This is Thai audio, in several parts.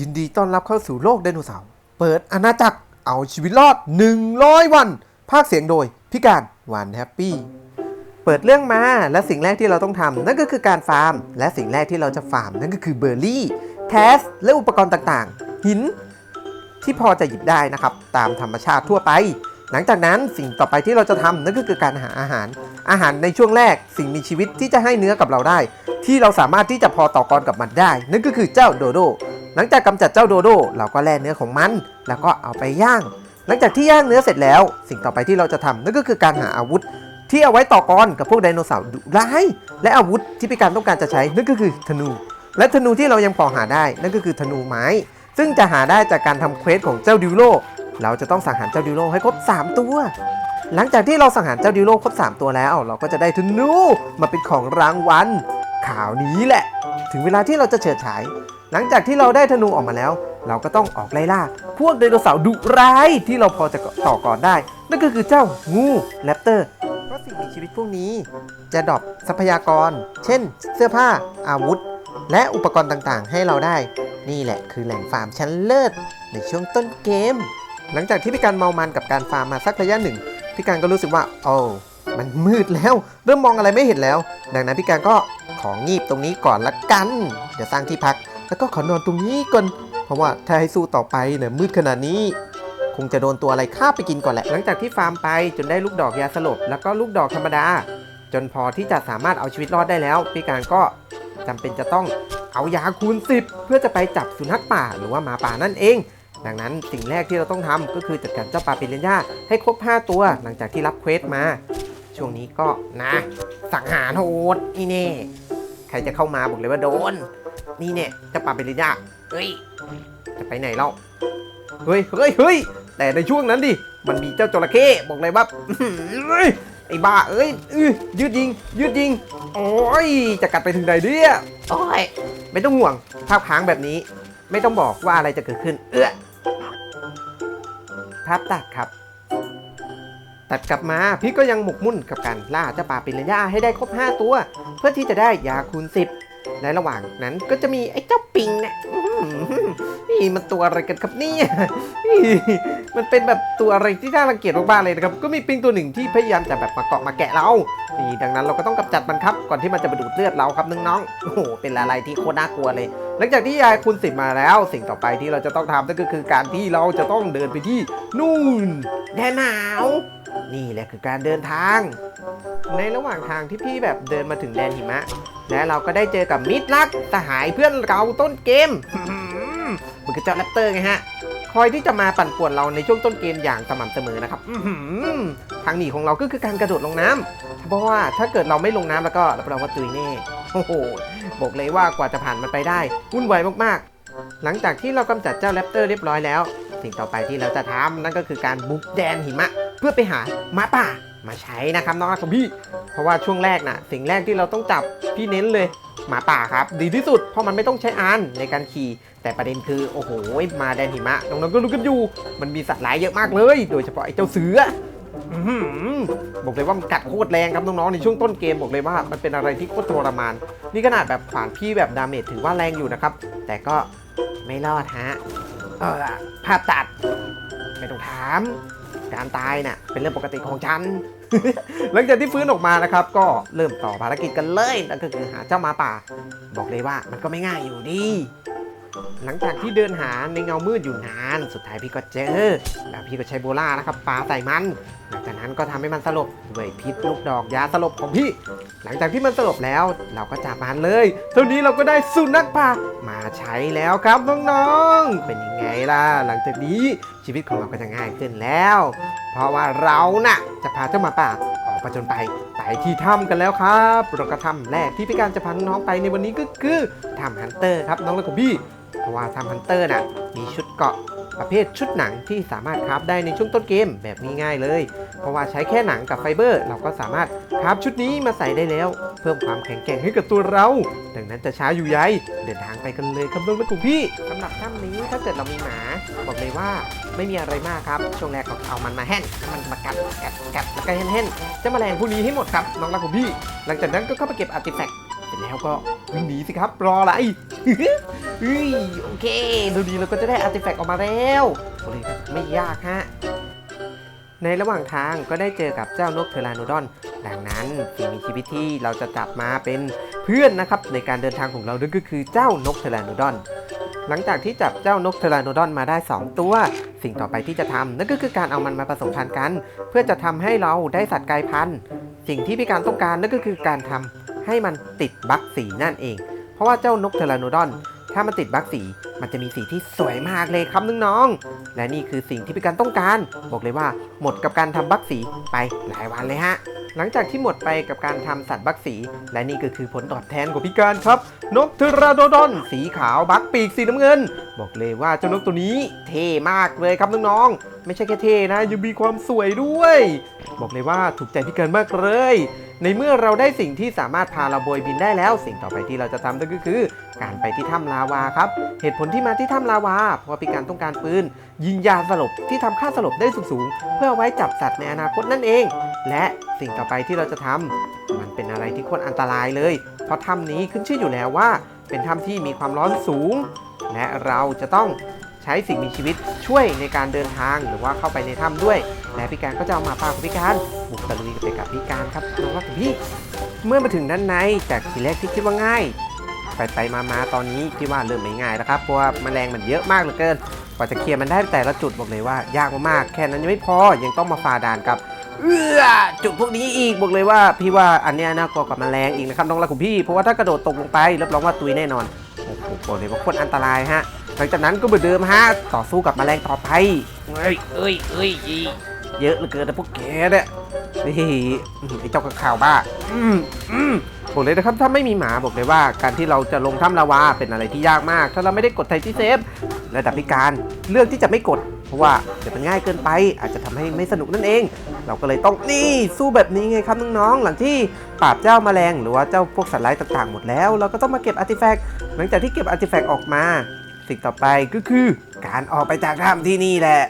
ยินดีต้อนรับเข้าสู่โลกไดโนเสาร์ เปิดอาณาจักร เอาชีวิตรอด 100 วัน ภาคเสียงโดย พิการวานแฮปปี้ เปิดเรื่องมาและสิ่งแรกที่เราต้องทำนั่นก็คือการฟาร์ม และสิ่งแรกที่เราจะฟาร์มนั่นก็คือเบอร์รี่ แคส และอุปกรณ์ต่างๆ หิน ที่พอจะหยิบได้นะครับ ตามธรรมชาติทั่วไป หลังจากนั้นสิ่งต่อไปที่เราจะทำนั่นก็คือการหาอาหาร อาหารในช่วงแรกสิ่งมีชีวิตที่จะให้เนื้อกับเราได้ ที่เราสามารถที่จะพอต่อกรกับมันได้ นั่นก็คือเจ้าโดโด หลังจากกำจัดเจ้าโดโดเราก็แล่เนื้อของมัน แล้วก็เอาไปย่าง หลังจากที่ย่างเนื้อเสร็จแล้ว สิ่งต่อไปที่เราจะทำนั่นก็คือการหาอาวุธ ที่เอาไว้ต่อกรกับพวกไดโนเสาร์ดุร้ายและอาวุธที่พี่การต้องการจะใช้นั่นก็คือธนู และธนูที่เรายังพอหาได้ นั่นก็คือธนูไม้ ซึ่งจะหาได้จากการทำเควสของเจ้าดิวโลเราจะต้องสังหารเจ้าดิวโลให้ครบ 3 ตัว หลังจากที่เราสังหารเจ้าดิวโลครบ 3 ตัวแล้ว เราก็จะได้ธนูมาเป็นของรางวัลข่าวนี้แหละ ถึงเวลาที่เราจะเฉิดฉาย หลังจากที่เราได้ธนูออกมาแล้ว เราก็ต้องออกไล่ล่า พวกไดโนเสาร์ดุร้ายที่เราพอจะต่อก่อนได้ นั่นก็คือเจ้างูแรปเตอร์เพราะสิ่งมีชีวิตพวกนี้ จะดรอปทรัพยากร เช่น เสื้อผ้าอาวุธ และอุปกรณ์ต่างๆ ให้เราได้ นี่แหละคือแหล่งฟาร์มชั้นเลิศในช่วงต้นเกม หลังจากที่พี่การเมามันกับการฟาร์มมาสักระยะหนึ่งพี่การก็รู้สึกว่าโอ้มันมืดแล้ว เริ่มมองอะไรไม่เห็นแล้ว ดังนั้นพี่การก็ของงีบตรงนี้ก่อนละกัน เดี๋ยวสร้างที่พัก แล้วก็ขอนอนตรงนี้ก่อน เพราะว่าถ้าให้สู้ต่อไปเนี่ยมืดขนาดนี้ คงจะโดนตัวอะไรฆ่าไปกินก่อนแหละ หลังจากที่ฟาร์มไปจนได้ลูกดอกยาสลบ แล้วก็ลูกดอกธรรมดา จนพอที่จะสามารถเอาชีวิตรอดได้แล้ว พี่การก็จำเป็นจะต้องเอายาคูณ 10 เพื่อจะไปจับสุนัขป่าหรือว่าหมาป่านั่นเอง ดังนั้นสิ่งแรกที่เราต้องทำก็คือจัดการเจ้าปลาปิเรนย่าให้ครบ 5 ตัวหลังจากที่รับเควสมา ช่วงนี้ก็นะ สังหารโหดนี่เน่ใครจะเข้ามาบอกเลยว่าโดน นี่เนี่ยเจ้าปลาปิเรนย่าเฮ้ย จะไปไหนเล่า เฮ้ย เฮ้ย เฮ้ย แต่ในช่วงนั้นดิ มันมีเจ้าจระเข้บอกเลยว่าเฮ้ยไอ้บ้าเอ้ยอื้อยืดยิง ยืดยิง โอ้ย จะกัดไปถึงไหนเนี่ยโอ้ย ไม่ต้องห่วงภาพค้างแบบนี้ ไม่ต้องบอกว่าอะไรจะเกิดขึ้น เอื้อภาพตัดครับ ตัดกลับมาพี่ก็ยังหมกมุ่นกับการล่าเจ้าป่าปิรันย่าให้ได้ครบ 5 ตัว เพื่อที่จะได้ยาคูณ 10 ในระหว่างนั้นก็จะมีไอ้เจ้าปิงเนี่ยนี่มันตัวอะไรกันครับเนี่ยนี่มันเป็นแบบตัวอะไรที่น่ารังเกียจมากๆเลยนะครับ ก็มีปิงตัวหนึ่งที่พยายามจะแบบมาเกาะมาแกะเรา นี่ดังนั้นเราก็ต้องกำจัดมันครับ ก่อนที่มันจะมาดูดเลือดเราครับน้องๆ โอ้โห เป็นอะไรที่โคตรน่ากลัวเลย หลังจากที่ยายคุณสิบมาแล้ว สิ่งต่อไปที่เราจะต้องทำนั่นก็คือการที่เราจะต้องเดินไปที่นู่นแดนหนาว นี่แหละคือการเดินทาง ในระหว่างทางที่พี่แบบเดินมาถึงแดนหิมะ และเราก็ได้เจอกับมิตรรักสหายเพื่อนเราต้นเกมมันคือเจ้าแรปเตอร์ไงฮะ คอยที่จะมาปั่นป่วนเราในช่วงต้นเกมอย่างสม่ำเสมอนะครับทางหนีของเราก็คือการกระโดดลงน้ำเพราะว่าถ้าเกิดเราไม่ลงน้ำแล้วก็รับรองว่าตุยแน่ โอ้โห บอกเลยว่ากว่าจะผ่านมันไปได้วุ่นวายมากๆ หลังจากที่เรากำจัดเจ้าแรปเตอร์เรียบร้อยแล้ว สิ่งต่อไปที่เราจะทำนั่นก็คือการบุกแดนหิมะ เพื่อไปหาหมาป่า มาใช้นะครับน้องของพี่ เพราะว่าช่วงแรกน่ะสิ่งแรกที่เราต้องจับพี่เน้นเลยหมาป่าครับ ดีที่สุดเพราะมันไม่ต้องใช้อานในการขี่ แต่ประเด็นคือโอ้โหมาแดนหิมะน้องๆก็รู้กันอยู่ มันมีสัตว์หลายเยอะมากเลย โดยเฉพาะไอ้เจ้าเสือบอกเลยว่ามันกัดโคตรแรงครับน้องๆในช่วงต้นเกมบอกเลยว่ามันเป็นอะไรที่โคตรทรมาน นี่ขนาดแบบผ่านพี่แบบดาเมจถือว่าแรงอยู่นะครับ แต่ก็ไม่รอดฮะเออภาพตัดไม่ต้องถาม การตายน่ะเป็นเรื่องปกติของฉัน หลังจากที่ฟื้นออกมานะครับ ก็เริ่มต่อภารกิจกันเลยนั่นก็คือหาเจ้าหมาป่า บอกเลยว่ามันก็ไม่ง่ายอยู่ดี หลังจากที่เดินหาในเงามืดอยู่นาน สุดท้ายพี่ก็เจอ แล้วพี่ก็ใช้โบล่านะครับปาใส่มัน หลังจากนั้นก็ทำให้มันสลบด้วยพิษลูกดอกยาสลบของพี่ หลังจากที่มันสลบแล้ว เราก็จับมันเลยเท่านี้เราก็ได้สุนัขป่ามาใช้แล้วครับน้องๆ เป็นยังไงล่ะ หลังจากนี้ชีวิตของเราก็จะง่ายขึ้นแล้ว เพราะว่าเราน่ะจะพาเจ้าหมาป่าออกไปจนไปไปที่ถ้ำกันแล้วครับเราก็ถ้ำแรกที่พี่การจะพาน้องไปในวันนี้ก็คือถ้ำฮันเตอร์ครับน้องและของพี่ เพราะว่าถ้ำฮันเตอร์น่ะมีชุดเกาะประเภทชุดหนังที่สามารถคราฟได้ในช่วงต้นเกมแบบง่ายๆเลย เพราะว่าใช้แค่หนังกับไฟเบอร์ เราก็สามารถคราฟชุดนี้มาใส่ได้แล้ว เพิ่มความแข็งแกร่งให้กับตัวเรา ดังนั้นจะช้าอยู่ใยเดินทางไปกันเลยครับน้องและของพี่สำหรับถ้ำนี้ถ้าเกิดเรามีหมาบอกเลยว่าไม่มีอะไรมากครับ ช่วงแรกก็เอามันมาแห่นมันมากัดกัดกัดแล้วก็แห่นแห่นเจะแมลงพวกนี้ให้หมดครับน้องรักของพี่ หลังจากนั้นก็เข้าไปเก็บอาร์ติแฟกต์ แล้วก็วิ่งหนีสิครับ รออะไรเฮ้ยโอเคดูดีเราก็จะได้อาร์ติแฟกต์ออกมาแล้วโอเคไม่ยากฮะในระหว่างทางก็ได้เจอกับเจ้านกเทอราโนดอน ดังนั้นสิ่งมีชีวิตที่เราจะจับมาเป็นเพื่อนนะครับ ในการเดินทางของเรานั่นก็คือเจ้านกเทอราโนดอน หลังจากที่จับเจ้านกเทอราโนดอนมาได้ 2 ตัว สิ่งต่อไปที่จะทำนั่นก็คือการเอามันมาผสมพันธุ์กัน เพื่อจะทำให้เราได้สัตว์กลายพันธุ์ สิ่งที่พี่การต้องการนั่นก็คือการทำ ให้มันติดบั๊กสีนั่นเอง เพราะว่าเจ้านกเทอราโนดอน ถ้ามันติดบั๊กสี มันจะมีสีที่สวยมากเลยครับน้องๆ และนี่คือสิ่งที่พี่การต้องการ บอกเลยว่าหมดกับการทำบั๊กสีไปหลายวันเลยฮะ หลังจากที่หมดไปกับการทำสัตว์บั๊กสี และนี่ก็คือผลตอบแทนของพี่การครับ นกเทราโดดอน สีขาวบั๊กปีกสีน้ำเงิน บอกเลยว่าเจ้านกตัวนี้เท่มากเลยครับน้องๆ ไม่ใช่แค่เท่นะยังมีความสวยด้วย บอกเลยว่าถูกใจพี่การมากเลยในเมื่อเราได้สิ่งที่สามารถพาเราโบยบินได้แล้ว สิ่งต่อไปที่เราจะทำนั่นก็คือ การไปที่ถ้ำลาวาครับ เหตุผลที่มาที่ถ้ำลาวา เพราะพี่การต้องการปืนยิงยาสลบที่ทำค่าสลบได้สูงๆ เพื่อไว้จับสัตว์ในอนาคตนั่นเอง และสิ่งต่อไปที่เราจะทำมันเป็นอะไรที่โคตรอันตรายเลย เพราะถ้ำนี้ขึ้นชื่ออยู่แล้วว่า เป็นถ้ำที่มีความร้อนสูง และเราจะต้องใช้สิ่งมีชีวิตช่วยในการเดินทางหรือว่าเข้าไปในถ้ำด้วย และพี่การก็จะเอามาปาพี่การบุกตะลุยไปกับพี่การครับน้องรักพี่เมื่อมาถึงด้านในจากทีแรกที่คิดว่าง่าย ไปไปมามาตอนนี้พี่ว่าเริ่มไม่ง่ายแล้วครับเพราะว่าแมลงมันเยอะมากเหลือเกินกว่าจะเคลียร์มันได้แต่ละจุดบอกเลยว่ายากมากๆแค่นั้นยังไม่พอยังต้องมาฝ่าด่านกับเอื้อจุดพวกนี้อีกบอกเลยว่าพี่ว่าอันเนี้ยน่ากลัวกว่าแมลงอีกนะครับน้องรักของพี่เพราะว่าถ้ากระโดดตกลงไปรับรองว่าตุยแน่นอนโอ้โหบอกเลยว่าโคตรอันตรายฮะหลังจากนั้นก็เหมือนเดิมฮะต่อสู้กับแมลงต่อไปเอ้ยเอ้ยเอ้ยเยอะเหลือเกินนะพวกแกเนี่ยนี่ไอ้เจ้ากระข่าวบ้าอืมอืม บอกเลยนะครับถ้าไม่มีหมาบอกเลยว่า การที่เราจะลงถ้ำลาวาเป็นอะไรที่ยากมาก ถ้าเราไม่ได้กดไทที่เซฟระดับพิการเลือกที่จะไม่กด เพราะว่าเดี๋ยวมันง่ายเกินไป อาจจะทำให้ไม่สนุกนั่นเอง เราก็เลยต้องนี่สู้แบบนี้ไงครับน้องๆหลังที่ปราบเจ้าแมลงหรือว่าเจ้าพวกสัตว์ร้ายต่างๆหมดแล้ว เราก็ต้องมาเก็บอาร์ติแฟกต์หลังจากที่เก็บอาร์ติแฟกต์ออกมา สิ่งต่อไปก็คือ การออกไปจากถ้ำที่นี่แหละ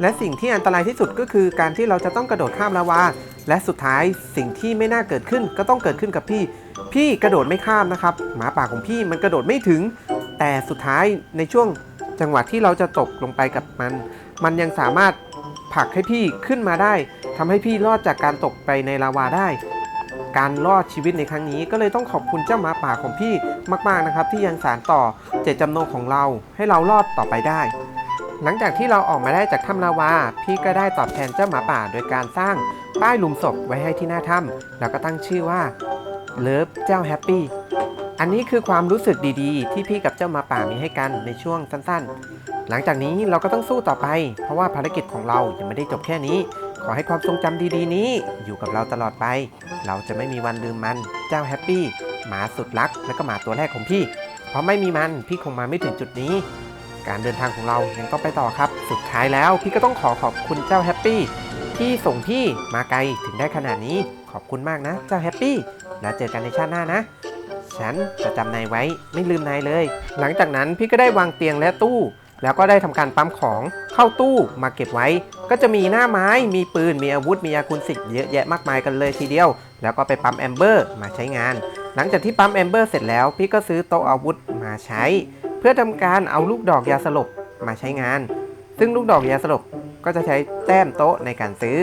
และสิ่งที่อันตรายที่สุดก็คือการที่เราจะต้องกระโดดข้ามลาวา และสุดท้ายสิ่งที่ไม่น่าเกิดขึ้นก็ต้องเกิดขึ้นกับพี่ พี่กระโดดไม่ข้ามนะครับ หมาป่าของพี่มันกระโดดไม่ถึง แต่สุดท้ายในช่วงจังหวะที่เราจะตกลงไปกับมัน มันยังสามารถผลักให้พี่ขึ้นมาได้ทำให้พี่รอดจากการตกไปในลาวาได้ การรอดชีวิตในครั้งนี้ ก็เลยต้องขอบคุณเจ้าหมาป่าของพี่มาก ๆนะครับ ที่ยังสารต่อเจตจำนงของเราให้เรารอดต่อไปได้ หลังจากที่เราออกมาได้จากถ้ำลาวา พี่ก็ได้ตอบแทนเจ้าหมาป่า โดยการสร้างป้ายหลุมศพไว้ให้ที่หน้าถ้ำแล้วก็ตั้งชื่อว่าเลิฟเจ้าแฮปปี้อันนี้คือความรู้สึกดีๆ ที่พี่กับเจ้าหมาป่ามีให้กันในช่วงสั้นๆ หลังจากนี้เราก็ต้องสู้ต่อไป เพราะว่าภารกิจของเรายังไม่ได้จบแค่นี้ ขอให้ความทรงจำดีๆ นี้อยู่กับเราตลอดไป เราจะไม่มีวันลืมมันเจ้าแฮปปี้หมาสุดรัก และก็หมาตัวแรกของพี่ เพราะไม่มีมันพี่คงมาไม่ถึงจุดนี้ การเดินทางของเรายังต้องไปต่อครับ สุดท้ายแล้วพี่ก็ต้องขอขอบคุณเจ้าแฮปปี้ที่ส่งพี่มาไกลถึงได้ขนาดนี้ ขอบคุณมากนะ เจ้าแฮปปี้แล้วเจอกันในชาติหน้านะฉันจะจำนายไว้ไม่ลืมนายเลย หลังจากนั้นพี่ก็ได้วางเตียงและตู้ แล้วก็ได้ทำการปั๊มของเข้าตู้มาเก็บไว้ ก็จะมีหน้าไม้ มีปืน มีอาวุธ มียาคุณสิทธิ์เยอะแยะมากมายกันเลยทีเดียว แล้วก็ไปปั๊มแอมเบอร์มาใช้งาน หลังจากที่ปั๊มแอมเบอร์เสร็จแล้ว พี่ก็ซื้อโต๊ะอาวุธมาใช้ เพื่อทำการเอาลูกดอกยาสลบมาใช้งาน ซึ่งลูกดอกยาสลบก็จะใช้แต้มโต๊ะในการซื้อ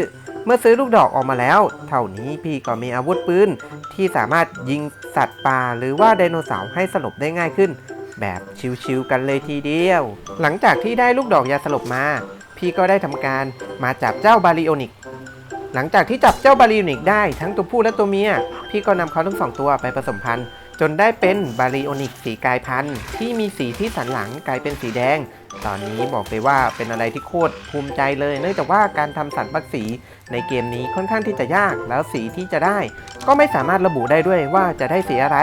เมื่อซื้อลูกดอกออกมาแล้ว เท่านี้พี่ก็มีอาวุธปืนที่สามารถยิงสัตว์ป่าหรือว่าไดโนเสาร์ให้สลบได้ง่ายขึ้น แบบชิวๆกันเลยทีเดียว หลังจากที่ได้ลูกดอกยาสลบมา พี่ก็ได้ทำการมาจับเจ้าบาริโอนิกหลังจากที่จับเจ้าบาริโอนิกได้ทั้งตัวผู้และตัวเมีย พี่ก็นำเขาทั้งสองตัวไปผสมพันธุ์ จนได้เป็นบาริโอนิกสีกายพันธุ์ที่มีสีที่สันหลังกลายเป็นสีแดง ตอนนี้บอกเลยว่าเป็นอะไรที่โคตรภูมิใจเลย เนื่องจากว่าการทำสันบักสีในเกมนี้ค่อนข้างที่จะยาก แล้วสีที่จะได้ ก็ไม่สามารถระบุได้ด้วยว่าจะได้สีอะไร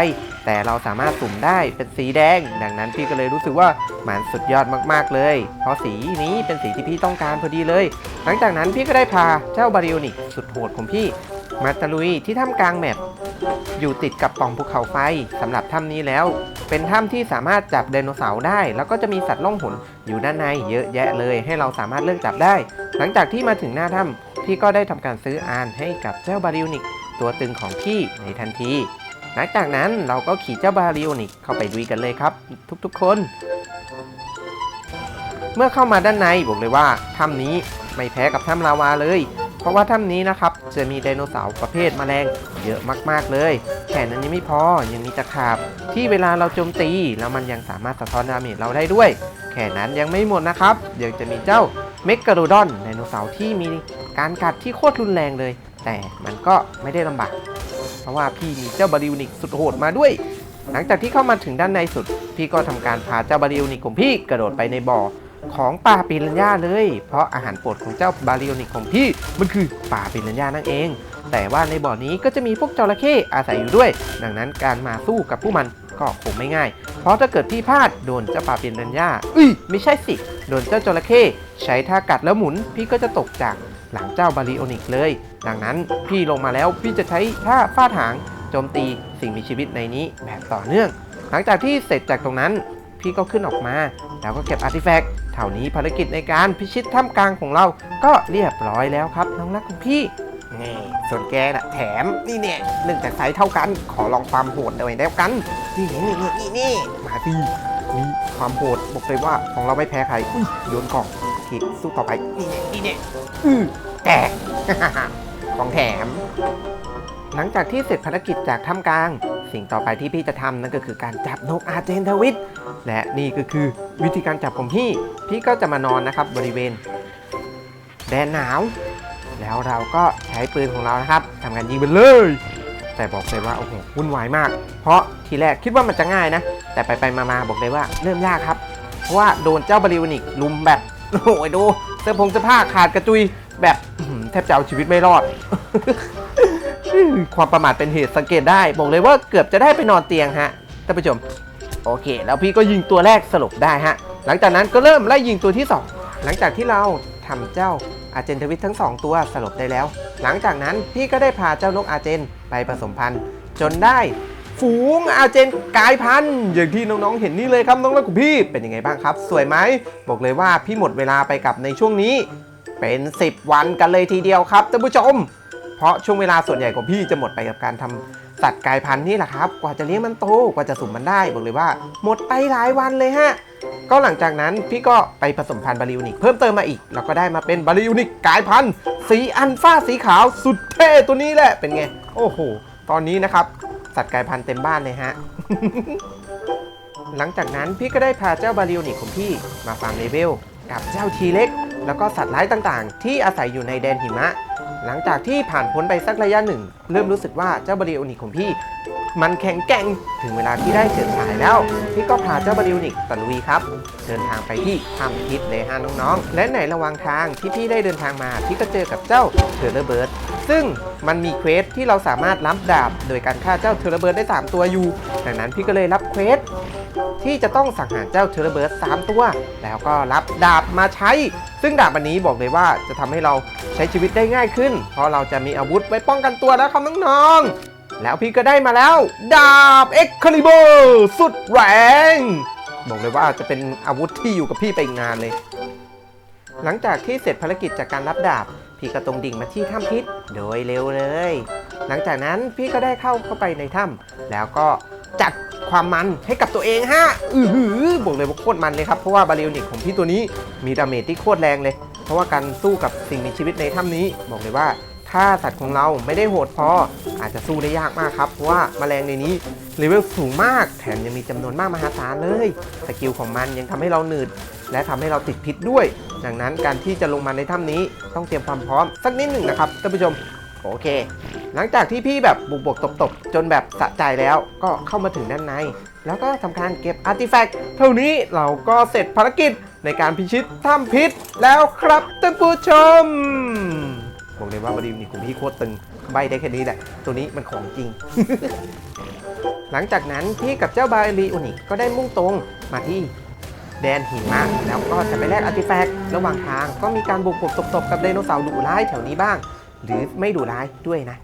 แต่เราสามารถสุ่มได้เป็นสีแดง ดังนั้นพี่ก็เลยรู้สึกว่ามันสุดยอดมากๆเลย เพราะสีนี้เป็นสีที่พี่ต้องการพอดีเลย หลังจากนั้นพี่ก็ได้พาเจ้าบาริโอนิกสุดโหดของพี่ มาตะลุยที่ถ้ำกลางแมปอยู่ติดกับป่องภูเขาไฟสำหรับถ้ำนี้แล้ว เป็นถ้ำที่สามารถจับไดโนเสาร์ได้ แล้วก็จะมีสัตว์ล่องหนอยู่ด้านในเยอะแยะเลย ให้เราสามารถเลือกจับได้ หลังจากที่มาถึงหน้าถ้ำพี่ก็ได้ทำการซื้ออานให้กับเจ้าบาริโอนิก ตัวตึงของพี่ในทันที หลังจากนั้นเราก็ขี่เจ้าบาริโอนิกเข้าไปดุยกันเลยครับ ทุกๆคน เมื่อเข้ามาด้านในบอกเลยว่าถ้ำนี้ไม่แพ้กับถ้ำลาวาเลย เพราะว่าถ้ำนี้นะครับจะมีไดโนเสาร์ประเภทแมลงเยอะมากๆเลยแค่นั้นยังไม่พอยังมีตะขาบ ที่เวลาเราโจมตีแล้วมันยังสามารถสะท้อนดาเมจเราได้ด้วยแค่นั้นยังไม่หมดนะครับเดี๋ยวจะมีเจ้าเมกะโรดอนไดโนเสาร์ที่มีการกัดที่โคตรรุนแรงเลย แต่มันก็ไม่ได้ลำบากเพราะว่าพี่มีเจ้าบาริวนิกสุดโหดมาด้วย หลังจากที่เข้ามาถึงด้านในสุด พี่ก็ทำการพาเจ้าบาริวนิกของพี่กระโดดไปในบ่อ ของป่าปิรันย่าเลย เพราะอาหารโปรดของเจ้าบาริวนิกของพี่มันคือป่าปิรันย่านั่นเอง แต่ว่าในบ่อนี้ก็จะมีพวกจระเข้อาศัยอยู่ด้วย ดังนั้นการมาสู้กับผู้มันก็คงไม่ง่าย เพราะถ้าเกิดพี่พลาดโดนเจ้าป่าปิรันย่าอุ้ยไม่ใช่สิ โดนเจ้าจระเข้ใช้ท่ากัดแล้วหมุน พี่ก็จะตกจากหลังเจ้าบาริโอนิกเลย ดังนั้นพี่ลงมาแล้วพี่จะใช้ท่าฟาดหางโจมตีสิ่งมีชีวิตในนี้แบบต่อเนื่อง หลังจากที่เสร็จจากตรงนั้น พี่ก็ขึ้นออกมา แล้วก็เก็บอาร์ติแฟกต์เท่านี้ภารกิจในการพิชิตถ้ำกลางของเราก็เรียบร้อยแล้วครับน้องรักของพี่นี่ส่วนแกน่ะแถมนี่เนี่ยเนื่องจากไซส์เท่ากัน ขอลองความโหดหน่อยแล้วกันนี่นี่นี่นี่นี่มาสิมีความโหดบอกเลยว่าของเราไม่แพ้ใครอุ้ยโยนกล่องโอเคสู้ต่อไปนี่เนี่ยนี่เนี่ยอือแตกของแถม หลังจากที่เสร็จภารกิจจากถ้ำกลาง สิ่งต่อไปที่พี่จะทำนั่นก็คือการจับนกอาร์เจนทวิต และนี่ก็คือวิธีการจับของพี่ พี่ก็จะมานอนนะครับบริเวณ แดนหนาว แล้วเราก็ใช้ปืนของเรานะครับทำการยิงไปเลย แต่บอกเลยว่าโอ้โหวุ่นวายมาก เพราะทีแรกคิดว่ามันจะง่ายนะ แต่ไปไปๆมาบอกเลยว่าเริ่มยากครับ เพราะว่าโดนเจ้าบริวนิกลุมแบบโอ้โหดูเสื้อผงเสื้อผ้าขาดกระจุยแบบแทบจะเอาชีวิตไม่รอด ความประมาทเป็นเหตุสังเกตได้ บอกเลยว่าเกือบจะได้ไปนอนเตียงฮะท่านผู้ชม โอเค แล้วพี่ก็ยิงตัวแรกสลบได้ฮะ หลังจากนั้นก็เริ่มไล่ยิงตัวที่ 2 หลังจากที่เราทำเจ้าอาเจนทวิตทั้ง 2 ตัวสลบได้แล้ว หลังจากนั้นพี่ก็ได้พาเจ้านกอาเจนไปผสมพันธุ์ จนได้ฝูงอาเจนกลายพันธุ์อย่างที่น้องๆเห็นนี่เลยครับน้องรักของพี่เป็นยังไงบ้างครับ สวยไหมบอกเลยว่าพี่หมดเวลาไปกับในช่วงนี้ เป็น 10 วันกันเลยทีเดียวครับท่านผู้ชม เพราะช่วงเวลาส่วนใหญ่ของพี่จะหมดไปกับการทำสัตว์กลายพันธุ์นี่แหละครับ กว่าจะเลี้ยงมันโต กว่าจะสุ่มมันได้ บอกเลยว่า หมดไปหลายวันเลยฮะ ก็หลังจากนั้นพี่ก็ไปผสมพันธุ์บาริวนิกเพิ่มเติมมาอีก แล้วก็ได้มาเป็นบาริวนิกกลายพันธุ์สีอันฟ้าสีขาวสุดเท่ตัวนี้แหละ เป็นไง โอ้โห ตอนนี้นะครับ สัตว์กลายพันธุ์เต็มบ้านเลยฮะ หลังจากนั้นพี่ก็ได้พาเจ้าบาริวนิกของพี่มาฟาร์มเลเวลกับเจ้าทีเล็ก แล้วก็สัตว์ร้ายต่างๆ ที่อาศัยอยู่ในแดนหิมะ หลังจากที่ผ่านพ้นไปสักระยะหนึ่ง เริ่มรู้สึกว่าเจ้าบริวนิกของพี่ มันแข็งแกร่งถึงเวลาที่ได้เฉิดฉายแล้วพี่ก็พาเจ้าบริวนิกตะลุยครับ เดินทางไปที่ถ้ำพิษเลยฮะน้องๆ และในระหว่างทางที่พี่ได้เดินทางมาพี่ก็เจอกับเจ้าเทอร์เลเบิร์ดซึ่งมันมีเควสที่เราสามารถรับดาบ โดยการฆ่าเจ้าเทอร์เบิร์ดได้ 3 ตัวอยู่ ดังนั้นพี่ก็เลยรับเควสที่จะต้องสังหารเจ้าเทอร์เบิร์ด3ตัว แล้วก็รับดาบมาใช้ ซึ่งดาบอันนี้บอกเลยว่าจะทำให้เราใช้ชีวิตได้ง่ายขึ้น เพราะเราจะมีอาวุธไว้ป้องกันตัวแล้วครับน้องๆ แล้วพี่ก็ได้มาแล้ว ดาบเอ็กคาลิเบอร์สุดแรง บอกเลยว่าจะเป็นอาวุธที่อยู่กับพี่ไปอีกนานเลย หลังจากที่เสร็จภารกิจจากการรับดาบ พี่ก็ตรงดิ่งมาที่ถ้ำพิษโดยเร็วเลย หลังจากนั้นพี่ก็ได้เข้าเข้าไปในถ้ำแล้วก็จัดความมันให้กับตัวเองฮะ อือหือบอกเลยว่าโคตรมันเลยครับ เพราะว่าบาริวนิกของพี่ตัวนี้มีดาเมจที่โคตรแรงเลย เพราะว่าการสู้กับสิ่งมีชีวิตในถ้ำนี้ บอกเลยว่า ถ้าสัตว์ของเราไม่ได้โหดพอ อาจจะสู้ได้ยากมากครับ เพราะว่าแมลงในนี้เลเวลสูงมาก แถมยังมีจำนวนมากมหาศาลเลย สกิลของมันยังทำให้เราหนืด และทำให้เราติดพิษด้วย ดังนั้นการที่จะลงมาในถ้ำนี้ต้องเตรียมความพร้อมสักนิดหนึ่งนะครับท่านผู้ชมโอเค หลังจากที่พี่แบบบุกบกตบตบๆ จนแบบสะใจแล้วก็เข้ามาถึงด้านใน แล้วก็ทำการเก็บอาร์ติแฟกต์เท่านี้เราก็เสร็จภารกิจในการพิชิตถ้ำพิษแล้วครับท่านผู้ชม บอกเลยว่าบริวนี่ของพี่โคตรตึง ใบได้แค่นี้แหละ ตัวนี้มันของจริง หลังจากนั้นพี่กับเจ้าบาลีโอนิกก็ได้มุ่งตรงมาที่แดนหิมะแล้วก็จะไปแลกอาร์ติแฟกต์ระหว่างทางก็มีการบุกบุกตบๆกับไดโนเสาร์ดุร้ายแถวนี้บ้าง หรือไม่ดุร้ายด้วยนะ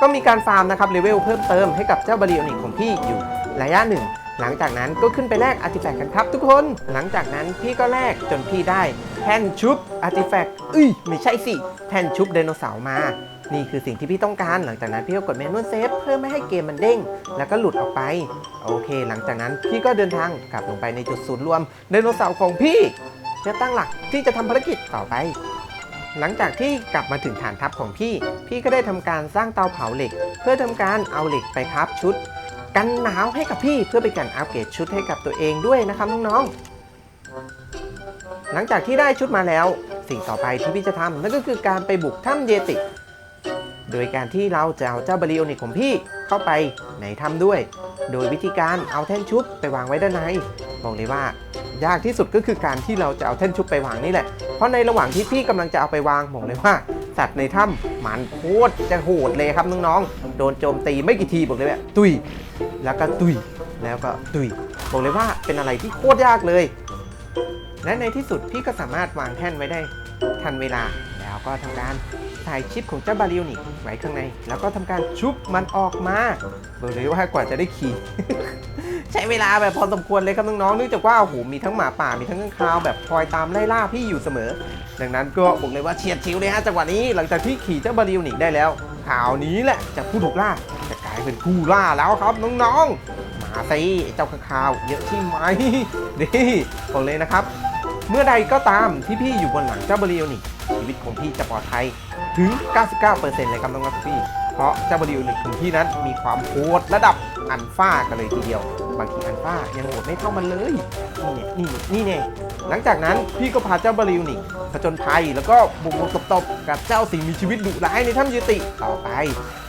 ก็มีการฟาร์มนะครับเลเวลเพิ่มเติมให้กับเจ้าบาริโอนิกของพี่อยู่ระยะหนึ่ง หลังจากนั้นก็ขึ้นไปแลกอาร์ติแฟกต์กันครับทุกคน หลังจากนั้นพี่ก็แลกจนพี่ได้แท่นชุบอาร์ติแฟกต์เอ้ยไม่ใช่สิ แท่นชุบไดโนเสาร์มา นี่คือสิ่งที่พี่ต้องการ หลังจากนั้นพี่ก็กดเมนูเซฟเพื่อไม่ให้เกมมันเด้ง แล้วก็หลุดออกไป โอเค หลังจากนั้นพี่ก็เดินทางกลับลงไปในจุดศูนย์รวมไดโนเสาร์ของพี่เพื่อตั้งหลักที่จะทำภารกิจต่อไปหลังจากที่กลับมาถึงฐานทัพของพี่ พี่ก็ได้ทำการสร้างเตาเผาเหล็ก เพื่อทำการเอาเหล็กไปครับชุด กันหนาวให้กับพี่เพื่อเป็นการอัปเกรดชุดให้กับตัวเองด้วยนะครับน้องๆ หลังจากที่ได้ชุดมาแล้ว สิ่งต่อไปที่พี่จะทำนั่นก็คือการไปบุกถ้ำเยติ โดยการที่เราจะเอาเจ้าบริโอนิกของพี่เข้าไปในถ้ำด้วย โดยวิธีการเอาแท่นชุบไปวางไว้ด้านในบอกเลยว่า ยากที่สุดก็คือการที่เราจะเอาแท่นชุบไปวางนี่แหละ เพราะในระหว่างที่พี่กำลังจะเอาไปวางบอกเลยว่า สัตว์ในถ้ำมันโคตรจะโหดเลยครับน้องๆ โดนโจมตีไม่กี่ทีบอกเลยว่าตุย แล้วก็ตุย แล้วก็ตุย บอกเลยว่าเป็นอะไรที่โคตรยากเลย และในที่สุดพี่ก็สามารถวางแท่นไว้ได้ทันเวลา แล้วก็ทำการใส่ชิปของเจ้าบาริโอนิกไว้ข้างใน แล้วก็ทำการชุบมันออกมาบอกเลยว่ากว่าจะได้ขี่ ใช้เวลาแบบพอสมควรเลยครับน้องๆเนื่องจากว่าโอ้โหมีทั้งหมาป่ามีทั้งข้างคาวแบบคอยตามไล่ล่าพี่อยู่เสมอ ดังนั้นก็บอกเลยว่าเฉียดชิวเลยฮะจังหวะนี้หลังจากที่ขี่เจ้าบาริโอนิได้แล้วข่าวนี้แหละจากผู้ถูกล่าจะกลายเป็นผู้ล่าแล้วครับน้องๆมาสิไอ้เจ้าข้างคาวเยอะใช่ไหมนี่บอกเลยนะครับ เมื่อใดก็ตามที่พี่อยู่บนหลังเจ้าบาริโอนิชีวิตของพี่จะปลอดภัยถึง 99%เลยครับน้องๆพี่ เพราะเจ้าบาริโอนิกของพี่นั้นมีความโหดระดับอันฟ้ากันเลยทีเดียว บางทีอันฟ้ายังโหดไม่เท่ามันเลย นี่เนี่ยนี่นี่เนี่ยหลังจากนั้นพี่ก็พาเจ้าบริวนิกผจญภัยแล้วก็บุกบุกตบกับเจ้าสิ่งมีชีวิตดุร้ายในถ้ำยูติต่อไป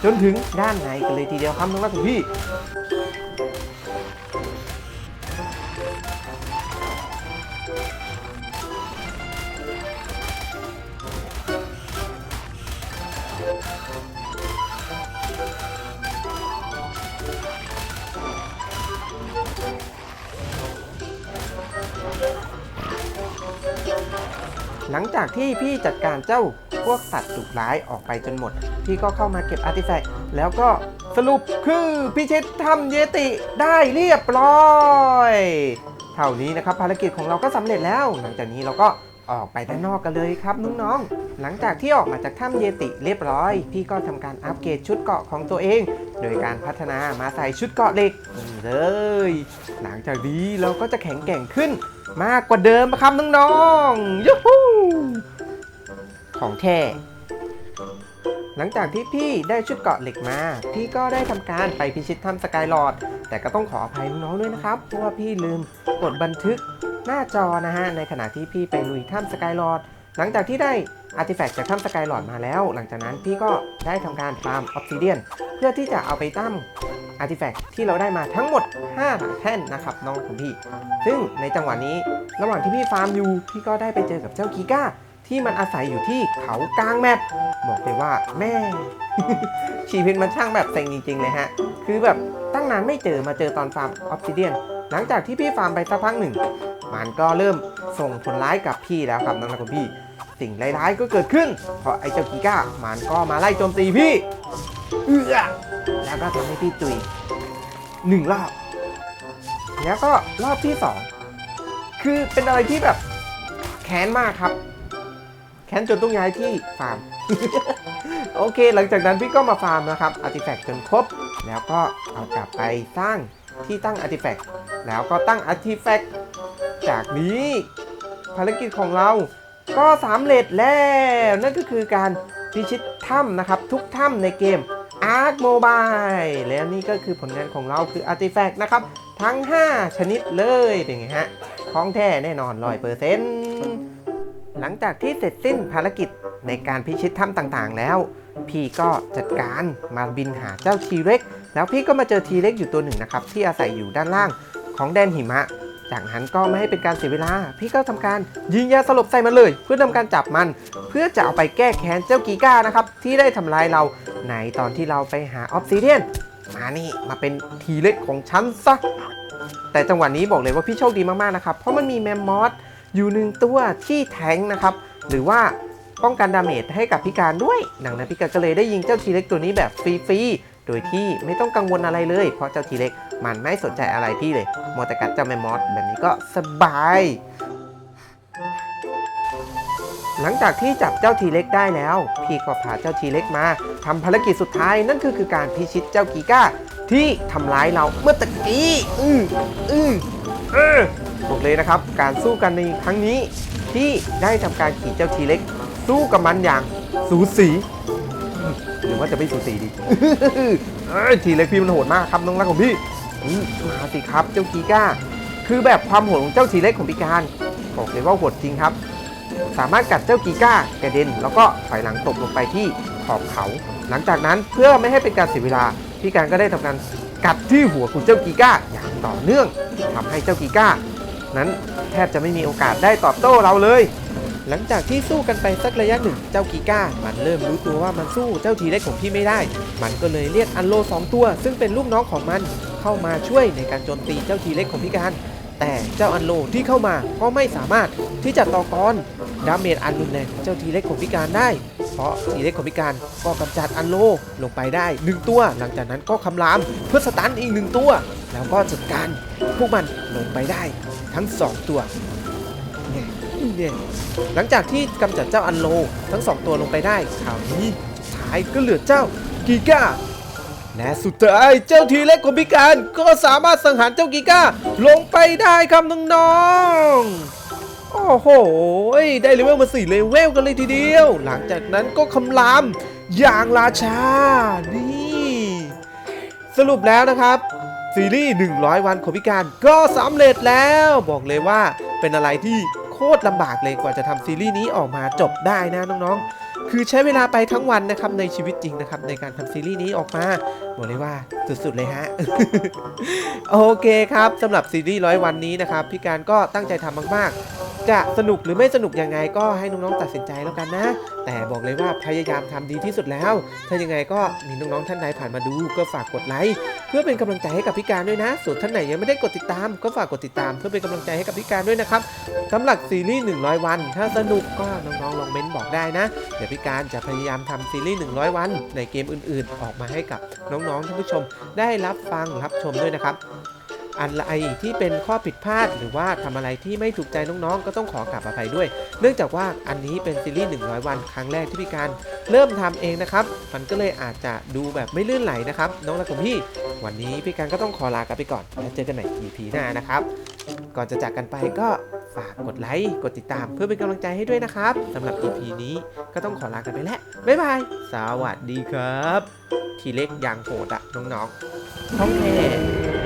จนถึงด้านในกันเลยทีเดียวครับน้องๆพี่หลัง จากที่พี่จัดการเจ้าพวกสัตว์ดุร้ายออกไปจนหมด พี่ก็เข้ามาเก็บอาร์ติแฟกต์แล้วก็สรุปคือพี่เช็ดทำเยติได้เรียบร้อย เท่านี้นะครับภารกิจของเราก็สำเร็จแล้ว หลังจากนี้เราก็ ออกไปด้านนอกกันเลยครับน้องๆ หลังจากที่ออกมาจากถ้ำเยติเรียบร้อย พี่ก็ทำการอัปเกรดชุดเกาะของตัวเอง โดยการพัฒนามาใส่ชุดเกาะเหล็กนี่เลย หลังจากนี้เราก็จะแข็งแกร่งขึ้นมากกว่าเดิมครับน้องๆยูฮูของแท้หลังจากที่พี่ได้ชุดเกาะเหล็กมา พี่ก็ได้ทำการไปพิชิตถ้ำสกายลอด แต่ก็ต้องขออภัยน้องๆด้วยนะครับ เพราะว่าพี่ลืมกดบันทึก หน้าจอนะฮะในขณะที่พี่ไปลุยถ้ำสกายลอดหลังจากที่ได้อาร์ติแฟกต์จากถ้ำสกายลอดมาแล้ว หลังจากนั้นพี่ก็ได้ทำการฟาร์มออ s ซิเดียนเพื่อที่จะเอาไปตั้มอาร์ติแฟกต์ที่เราได้มาทั้งหมด 5 แท่นนะครับน้องของพี่ ซึ่งในจังหวะนี้ ระหว่างที่พี่ฟาร์มอยู่ พี่ก็ได้ไปเจอกับเจ้ากีก้า ที่มันอาศัยอยู่ที่เขากลางแมปบอกเลยว่าแม่ชีวิตมันช่างแบบเซ็งจริงๆเลยฮะ คือแบบตั้งนานไม่เจอมาเจอตอนฟาร์มออ s ซิเดียน ลังจากที่พี่ฟาร์มไปสักพักหนึ่ง มันก็เริ่มส่งผลร้ายกับพี่แล้วครับน้องๆคุณพี่ สิ่งร้ายๆก็เกิดขึ้น เพราะไอ้เจ้ากีก้ามันก็มาไล่โจมตีพี่เอื้อแล้วก็ทำให้พี่ตุยหนึ่งรอบ แล้วก็รอบที่สองคือเป็นอะไรที่แบบแค้นมากครับ แค้นจนต้องย้ายที่ฟาร์ม โอเค หลังจากนั้นพี่ก็มาฟาร์มนะครับอาร์ติแฟกต์จนครบ แล้วก็เอากลับไปสร้าง ที่ตั้งอาร์ติแฟกต์แล้วก็ตั้งอาร์ติแฟกต์จากนี้ ภารกิจของเราก็สำเร็จแล้ว นั่นก็คือการพิชิตถ้ำนะครับ ทุกถ้ำในเกม Ark Mobile แล้วนี่ก็คือผลงานของเราคือ Artifact นะครับ ทั้ง 5 ชนิดเลยเป็นไงฮะของแท้แน่นอน100%หลังจากที่เสร็จสิ้นภารกิจในการพิชิตถ้ำต่างๆแล้ว พี่ก็จัดการมาบินหาเจ้าทีเร็กแล้วพี่ก็มาเจอทีเร็กอยู่ตัวหนึ่งนะครับ ที่อาศัยอยู่ด้านล่างของแดนหิมะ จากนั้นก็ไม่ให้เป็นการเสียเวลา พี่ก็ทำการยิงยาสลบใส่มันเลย เพื่อทำการจับมัน เพื่อจะเอาไปแก้แค้นเจ้ากีก้านะครับที่ได้ทำลายเราในตอนที่เราไปหาออฟซิเดียนมานี่มาเป็นทีเล็กของฉันซะแต่จังหวะนี้บอกเลยว่าพี่โชคดีมากๆนะครับเพราะมันมีแมมมอสอยู่หนึ่งตัวที่แทงนะครับหรือว่า ป้องกันดาเมจให้กับพิการด้วย ดังนั้นพิการก็เลยได้ยิงเจ้าทีเล็กตัวนี้แบบฟรีๆ โดยที่ไม่ต้องกังวลอะไรเลย เพราะเจ้าทีเล็กมันไม่สนใจอะไรพี่เลยมัวแต่กัดเจ้าแมมมอสแบบนี้ก็สบายหหลังจากที่จับเจ้าทีเล็กได้แล้ว พี่ก็พาเจ้าทีเล็กมาทำภารกิจสุดท้ายนั่นคือคือการพิชิตเจ้ากีก้าที่ทำร้ายเราเมื่อตะกี้อืออือเออบอกเลยนะครับ การสู้กันในครั้งนี้ที่ได้ทำการขี่เจ้าทีเล็ก สู้กับมันอย่างสูสีหรือว่าจะไม่สูสีดีทีเล็กพี่มันโหดมากครับน้องรักของพี่มาสิครับเจ้ากีก้า คือแบบความโหดของเจ้าทีเล็กของพี่การบอกเลยว่าโหดจริงครับ สามารถกัดเจ้ากีก้ากระเด็น แล้วก็ถอยหลังตกลงไปที่ขอบเขา หลังจากนั้นเพื่อไม่ให้เป็นการเสียเวลาพี่การก็ได้ทำการกัดที่หัวของเจ้ากีก้าอย่างต่อเนื่องทำให้เจ้ากีก้า นั้นแทบจะไม่มีโอกาสได้ตอบโต้เราเลย หลังจากที่สู้กันไปสักระยะหนึ่ง เจ้ากีก้า มันเริ่มรู้ตัวว่ามันสู้เจ้าทีเล็กของพี่ไม่ได้ มันก็เลยเรียกอันโลสองตัว ซึ่งเป็นลูกน้องของมันเข้ามาช่วยในการโจมตีเจ้าทีเล็กของพี่การแต่เจ้าอันโลที่เข้ามาก็ไม่สามารถที่จะต่อกรดาเมจอันรุนแรงของเจ้าทีเล็กของพิการได้ เพราะทีเล็กของพิการก็กำจัดอันโลลงไปได้หนึ่งตัว หลังจากนั้นก็คำรามเพื่อสตันอีกหนึ่งตัว แล้วก็จัดการพวกมันลงไปได้ทั้งสองตัว เนี่ยหลังจากที่กำจัดเจ้าอันโลทั้งสองตัวลงไปได้คราวนี้ท้ายก็เหลือเจ้ากีก้าและสุดท้ายเจ้าทีเล็กของพิการก็สามารถสังหารเจ้ากีก้าลงไปได้ครับน้องๆโอ้โหได้เลเวลมาสี่เลเวลกันเลยทีเดียว หลังจากนั้นก็คำรามอย่างราชานี่สรุปแล้วนะครับซีรีส์ 100 วันของพิการก็สำเร็จแล้ว บอกเลยว่าเป็นอะไรที่ โคตรลำบากเลยกว่าจะทำซีรีส์นี้ออกมาจบได้นะน้องๆ คือใช้เวลาไปทั้งวันนะครับในชีวิตจริงนะครับในการทำซีรีส์นี้ออกมาบอกเลยว่าสุดๆเลยฮะ โอเคครับสำหรับซีรีส์ร้อยวันนี้นะครับพี่การก็ตั้งใจทำมากๆ จะสนุกหรือไม่สนุกยังไงก็ให้น้องๆตัดสินใจแล้วกันนะ แต่บอกเลยว่าพยายามทำดีที่สุดแล้ว ถ้ายังไงก็มีน้องๆท่านใดผ่านมาดูก็ฝากกดไลค์เพื่อเป็นกำลังใจให้กับพี่การด้วยนะ ส่วนท่านไหนยังไม่ได้กดติดตาม ก็ฝากกดติดตาม เพื่อเป็นกำลังใจให้กับพี่การด้วยนะครับสำหรับซีรีส์100 วัน ถ้าสนุกก็น้องๆลองเม้นบอกได้นะเดี๋ยวพี่การจะพยายามทำซีรีส์100 วัน ในเกมอื่นๆ ออกมาให้กับน้องๆท่านผู้ชม ได้รับฟังรับชมด้วยนะครับ อะไรที่เป็นข้อผิดพลาด หรือว่าทำอะไรที่ไม่ถูกใจน้องๆ ก็ต้องขอกราบอภัยด้วย เนื่องจากว่าอันนี้เป็นซีรีส์100 วันครั้งแรกที่พี่การเริ่มทำเองนะครับ มันก็เลยอาจจะดูแบบไม่ลื่นไหลนะครับ น้องและผมพี่ วันนี้พี่การก็ต้องขอลากันไปก่อนแล้วเจอกันใหม่ EP หน้านะครับ ก่อนจะจากกันไปก็ฝากกดไลค์กดติดตามเพื่อเป็นกำลังใจให้ด้วยนะครับสำหรับ EP นี้ก็ต้องขอลากันไปแล้วบ๊ายบายสวัสดีครับ ทีเล็กยางโหดอะน้องๆท้องแท้